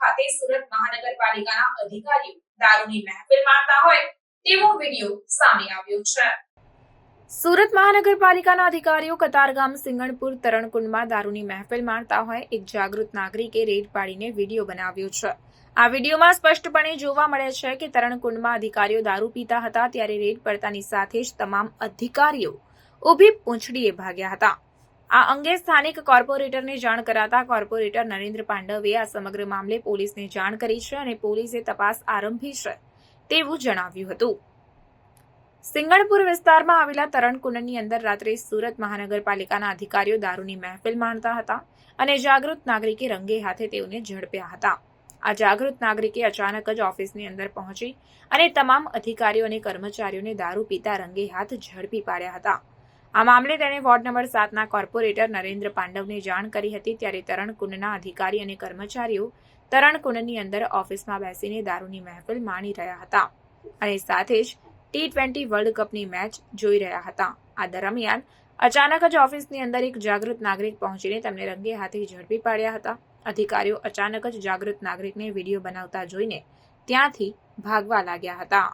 સાથે સુરત મહાનગરપાલિકાના અધિકારીઓ દારૂની મહેફિલ માણતા હોય તેવો વીડિયો સામે આવ્યો છે. સુરત મહાનગરપાલિકાના અધિકારીઓ કતારગામ સિંગણપુર તરણકુંડમાં દારૂની મહેફિલ માણતા હોય એક જાગૃત નાગરિકે રેડ પાડીને વીડિયો બનાવ્યો છે. આ વિડીયોમાં સ્પષ્ટપણે જોવા મળે છે કે તરણકુંડમાં અધિકારીઓ દારૂ પીતા હતા ત્યારે રેડ પડતાની સાથે જ તમામ અધિકારીઓ ઊભી પૂંછડીએ ભાગ્યા હતા. આ અંગે સ્થાનિક કોર્પોરેટરને જાણ કરાતા કોર્પોરેટર નરેન્દ્ર પાંડવે આ સમગ્ર મામલે પોલીસને જાણ કરી છે અને પોલીસે તપાસ આરંભી છે તેવું જણાવ્યું હતું. સિંગણપુર વિસ્તારમાં આવેલા તરણકુંડની અંદર રાત્રે સુરત મહાનગરપાલિકાના અધિકારીઓ દારૂની મહેફિલ માણતા હતા અને જાગૃત નાગરિકે રંગે હાથે તેઓને ઝડપ્યા હતા. આ જાગૃત નાગરિકે અચાનક જ ઓફિસની અંદર પહોંચી અને તમામ અધિકારીઓ અને કર્મચારીઓને દારૂ પીતા રંગે હાથ ઝડપી પાડ્યા હતા. આ મામલે તેણે વોર્ડ નંબર સાતના કોર્પોરેટર નરેન્દ્ર પાંડવને જાણ કરી હતી ત્યારે તરણકુંડના અધિકારી અને કર્મચારીઓ તરણકુંડની અંદર ઓફિસમાં બેસીને દારૂની મહેફિલ માણી રહ્યા હતા અને સાથે જ ટી ટ્વેન્ટી વર્લ્ડ કપની મેચ જોઈ રહ્યા હતા. આ દરમિયાન અચાનક જ ઓફિસની અંદર એક જાગૃત નાગરિક પહોંચીને તેમને રંગે હાથે ઝડપી પાડ્યા હતા. અધિકારીઓ અચાનક જ જાગૃત નાગરિકને વીડિયો બનાવતા જોઈને ત્યાંથી ભાગવા લાગ્યા હતા.